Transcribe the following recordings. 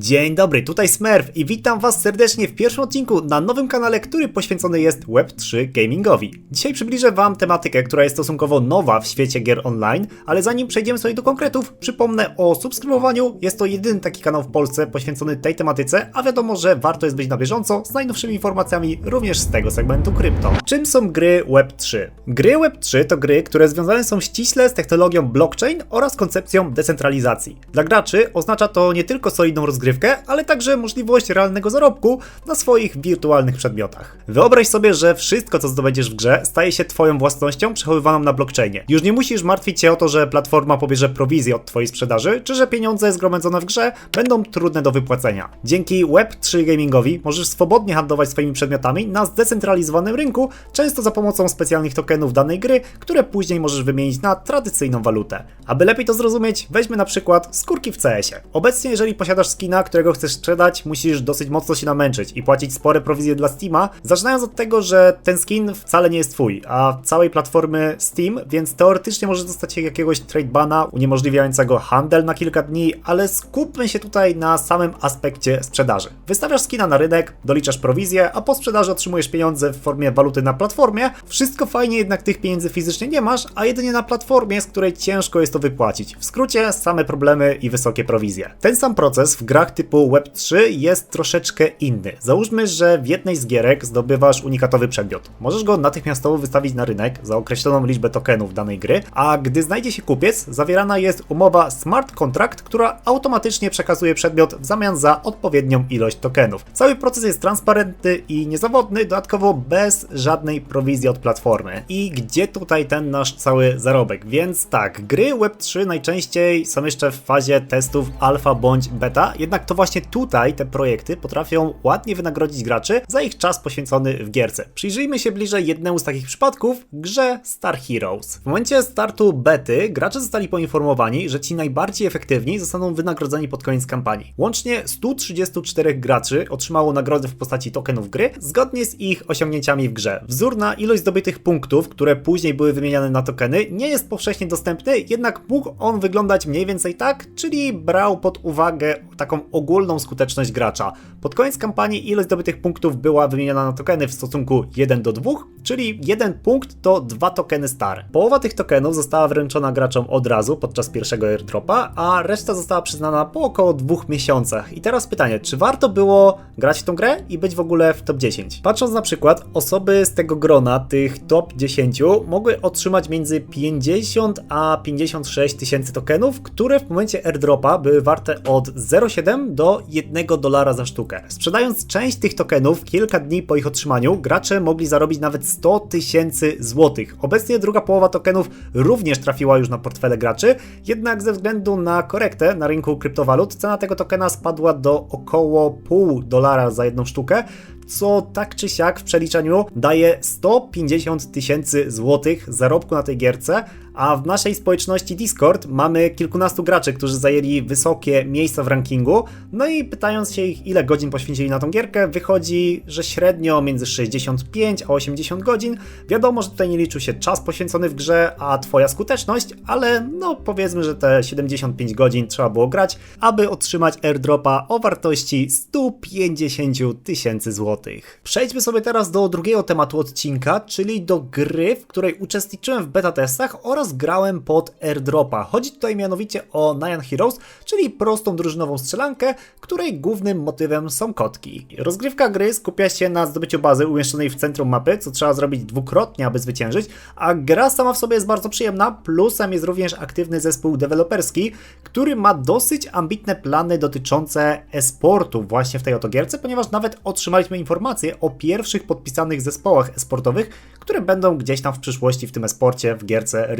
Dzień dobry, tutaj Smurf i witam Was serdecznie w pierwszym odcinku na nowym kanale, który poświęcony jest Web3 gamingowi. Dzisiaj przybliżę Wam tematykę, która jest stosunkowo nowa w świecie gier online, ale zanim przejdziemy sobie do konkretów, przypomnę o subskrybowaniu. Jest to jedyny taki kanał w Polsce poświęcony tej tematyce, a wiadomo, że warto jest być na bieżąco z najnowszymi informacjami również z tego segmentu krypto. Czym są gry Web3? Gry Web3 to gry, które związane są ściśle z technologią blockchain oraz koncepcją decentralizacji. Dla graczy oznacza to nie tylko solidną rozgrywkę, ale także możliwość realnego zarobku na swoich wirtualnych przedmiotach. Wyobraź sobie, że wszystko co zdobędziesz w grze staje się twoją własnością przechowywaną na blockchainie. Już nie musisz martwić się o to, że platforma pobierze prowizję od twojej sprzedaży, czy że pieniądze zgromadzone w grze będą trudne do wypłacenia. Dzięki Web3 gamingowi możesz swobodnie handlować swoimi przedmiotami na zdecentralizowanym rynku, często za pomocą specjalnych tokenów danej gry, które później możesz wymienić na tradycyjną walutę. Aby lepiej to zrozumieć, weźmy na przykład skórki w CS-ie. Obecnie, jeżeli posiadasz skina, którego chcesz sprzedać, musisz dosyć mocno się namęczyć i płacić spore prowizje dla Steama, zaczynając od tego, że ten skin wcale nie jest twój, a całej platformy Steam, więc teoretycznie możesz dostać jakiegoś trade bana uniemożliwiającego handel na kilka dni, ale skupmy się tutaj na samym aspekcie sprzedaży. Wystawiasz skina na rynek, doliczasz prowizję, a po sprzedaży otrzymujesz pieniądze w formie waluty na platformie. Wszystko fajnie, jednak tych pieniędzy fizycznie nie masz, a jedynie na platformie, z której ciężko jest to wypłacić. W skrócie, same problemy i wysokie prowizje. Ten sam proces w grach typu Web3 jest troszeczkę inny. Załóżmy, że w jednej z gierek zdobywasz unikatowy przedmiot. Możesz go natychmiastowo wystawić na rynek za określoną liczbę tokenów danej gry, a gdy znajdzie się kupiec, zawierana jest umowa smart contract, która automatycznie przekazuje przedmiot w zamian za odpowiednią ilość tokenów. Cały proces jest transparentny i niezawodny, dodatkowo bez żadnej prowizji od platformy. I gdzie tutaj ten nasz cały zarobek? Więc tak, gry Web3 najczęściej są jeszcze w fazie testów alfa bądź beta, jednak to właśnie tutaj te projekty potrafią ładnie wynagrodzić graczy za ich czas poświęcony w gierce. Przyjrzyjmy się bliżej jednemu z takich przypadków, grze Star Heroes. W momencie startu bety gracze zostali poinformowani, że ci najbardziej efektywni zostaną wynagrodzeni pod koniec kampanii. Łącznie 134 graczy otrzymało nagrody w postaci tokenów gry, zgodnie z ich osiągnięciami w grze. Wzór na ilość zdobytych punktów, które później były wymieniane na tokeny, nie jest powszechnie dostępny, jednak mógł on wyglądać mniej więcej tak, czyli brał pod uwagę taką ogólną skuteczność gracza. Pod koniec kampanii ilość zdobytych punktów była wymieniana na tokeny w stosunku 1 do 2, czyli 1 punkt to 2 tokeny star. Połowa tych tokenów została wręczona graczom od razu podczas pierwszego airdropa, a reszta została przyznana po około 2 miesiącach. I teraz pytanie, czy warto było grać w tą grę i być w ogóle w top 10? Patrząc na przykład, osoby z tego grona, tych top 10, mogły otrzymać między 50 a 56 tysięcy tokenów, które w momencie airdropa były warte od 0,7 do 1 dolara za sztukę. Sprzedając część tych tokenów kilka dni po ich otrzymaniu, gracze mogli zarobić nawet 100 tysięcy złotych. Obecnie druga połowa tokenów również trafiła już na portfele graczy, jednak ze względu na korektę na rynku kryptowalut cena tego tokena spadła do około pół dolara za jedną sztukę, co tak czy siak w przeliczeniu daje 150 tysięcy złotych zarobku na tej gierce, a w naszej społeczności Discord mamy kilkunastu graczy, którzy zajęli wysokie miejsca w rankingu. No i pytając się ich, ile godzin poświęcili na tą gierkę, wychodzi, że średnio między 65 a 80 godzin. Wiadomo, że tutaj nie liczył się czas poświęcony w grze, a twoja skuteczność, ale no powiedzmy, że te 75 godzin trzeba było grać, aby otrzymać airdropa o wartości 150 tysięcy złotych. Przejdźmy sobie teraz do drugiego tematu odcinka, czyli do gry, w której uczestniczyłem w beta testach oraz grałem pod airdropa. Chodzi tutaj mianowicie o Nyan Heroes, czyli prostą drużynową strzelankę, której głównym motywem są kotki. Rozgrywka gry skupia się na zdobyciu bazy umieszczonej w centrum mapy, co trzeba zrobić dwukrotnie, aby zwyciężyć, a gra sama w sobie jest bardzo przyjemna, plusem jest również aktywny zespół deweloperski, który ma dosyć ambitne plany dotyczące e-sportu właśnie w tej oto gierce, ponieważ nawet otrzymaliśmy informacje o pierwszych podpisanych zespołach e-sportowych, które będą gdzieś tam w przyszłości w tym e-sporcie w gierce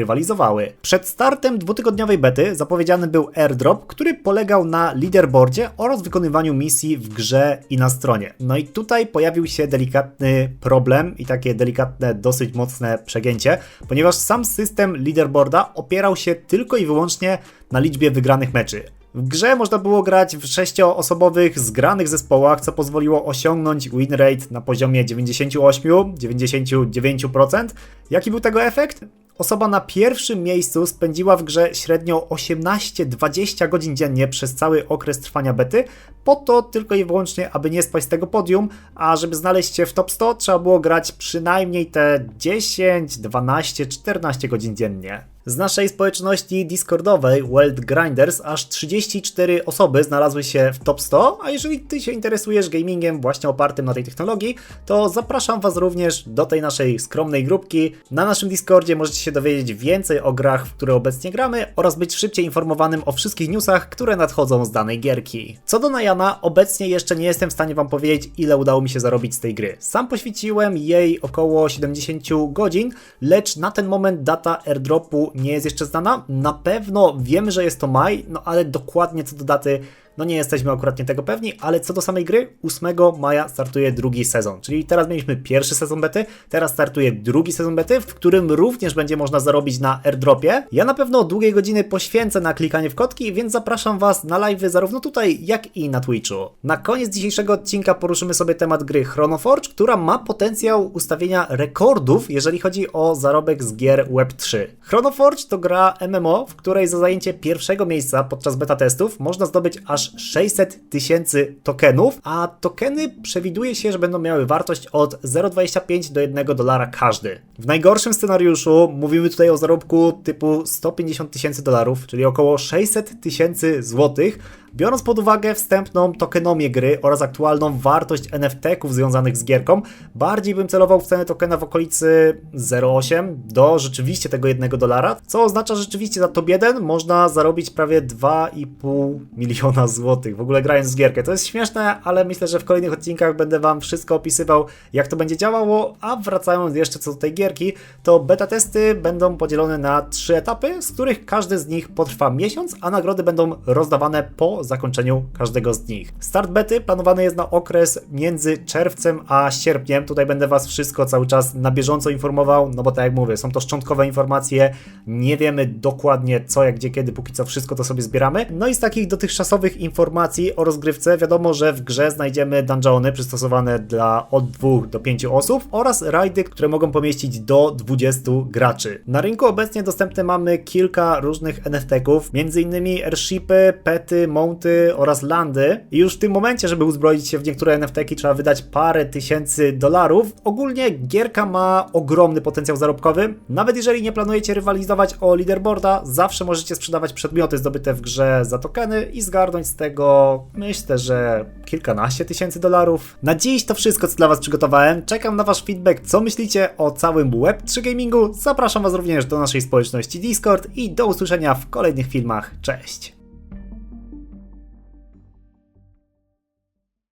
Przed startem dwutygodniowej bety zapowiedziany był airdrop, który polegał na leaderboardzie oraz wykonywaniu misji w grze i na stronie. No i tutaj pojawił się delikatny problem i takie delikatne, dosyć mocne przegięcie, ponieważ sam system leaderboarda opierał się tylko i wyłącznie na liczbie wygranych meczy. W grze można było grać w sześcioosobowych, zgranych zespołach, co pozwoliło osiągnąć win rate na poziomie 98-99%. Jaki był tego efekt? Osoba na pierwszym miejscu spędziła w grze średnio 18-20 godzin dziennie przez cały okres trwania bety, po to tylko i wyłącznie, aby nie spać z tego podium, a żeby znaleźć się w top 100 trzeba było grać przynajmniej te 10, 12, 14 godzin dziennie. Z naszej społeczności Discordowej World Grinders aż 34 osoby znalazły się w top 100, a jeżeli Ty się interesujesz gamingiem właśnie opartym na tej technologii, to zapraszam Was również do tej naszej skromnej grupki. Na naszym Discordzie możecie się dowiedzieć więcej o grach, w które obecnie gramy oraz być szybciej informowanym o wszystkich newsach, które nadchodzą z danej gierki. Co do Najana, obecnie jeszcze nie jestem w stanie Wam powiedzieć, ile udało mi się zarobić z tej gry. Sam poświęciłem jej około 70 godzin, lecz na ten moment data airdropu nie jest jeszcze znana. Na pewno wiemy, że jest to maj, no ale dokładnie co do daty no nie jesteśmy akurat nie tego pewni, ale co do samej gry, 8 maja startuje drugi sezon. Czyli teraz mieliśmy pierwszy sezon bety, teraz startuje drugi sezon bety, w którym również będzie można zarobić na airdropie. Ja na pewno długie godziny poświęcę na klikanie w kotki, więc zapraszam Was na live zarówno tutaj, jak i na Twitchu. Na koniec dzisiejszego odcinka poruszymy sobie temat gry Chronoforge, która ma potencjał ustawienia rekordów, jeżeli chodzi o zarobek z gier Web3. Chronoforge to gra MMO, w której za zajęcie pierwszego miejsca podczas beta testów można zdobyć aż 600 tysięcy tokenów, a tokeny przewiduje się, że będą miały wartość od 0,25 do 1 dolara każdy. W najgorszym scenariuszu mówimy tutaj o zarobku typu 150 tysięcy dolarów, czyli około 600 tysięcy złotych, Biorąc pod uwagę wstępną tokenomię gry oraz aktualną wartość NFT-ków związanych z gierką, bardziej bym celował w cenę tokena w okolicy 0,8 do rzeczywiście tego 1 dolara, co oznacza, że rzeczywiście za top 1 można zarobić prawie 2,5 miliona złotych, w ogóle grając z gierkę. To jest śmieszne, ale myślę, że w kolejnych odcinkach będę Wam wszystko opisywał, jak to będzie działało, a wracając jeszcze co do tej gierki, to beta testy będą podzielone na trzy etapy, z których każdy z nich potrwa miesiąc, a nagrody będą rozdawane po zakończeniu każdego z nich. Start bety planowany jest na okres między czerwcem a sierpniem. Tutaj będę Was wszystko cały czas na bieżąco informował, no bo tak jak mówię, są to szczątkowe informacje, nie wiemy dokładnie co, jak, gdzie, kiedy, póki co wszystko to sobie zbieramy. No i z takich dotychczasowych informacji o rozgrywce wiadomo, że w grze znajdziemy dungeony przystosowane dla od 2 do 5 osób oraz rajdy, które mogą pomieścić do 20 graczy. Na rynku obecnie dostępne mamy kilka różnych NFT-ków, m.in. airshipy, pety, mounty oraz landy. I już w tym momencie, żeby uzbroić się w niektóre NFT-ki trzeba wydać parę tysięcy dolarów. Ogólnie gierka ma ogromny potencjał zarobkowy. Nawet jeżeli nie planujecie rywalizować o leaderboarda, zawsze możecie sprzedawać przedmioty zdobyte w grze za tokeny i zgarnąć z tego myślę, że kilkanaście tysięcy dolarów. Na dziś to wszystko, co dla Was przygotowałem. Czekam na Wasz feedback, co myślicie o całym Web3 Gamingu. Zapraszam Was również do naszej społeczności Discord i do usłyszenia w kolejnych filmach. Cześć!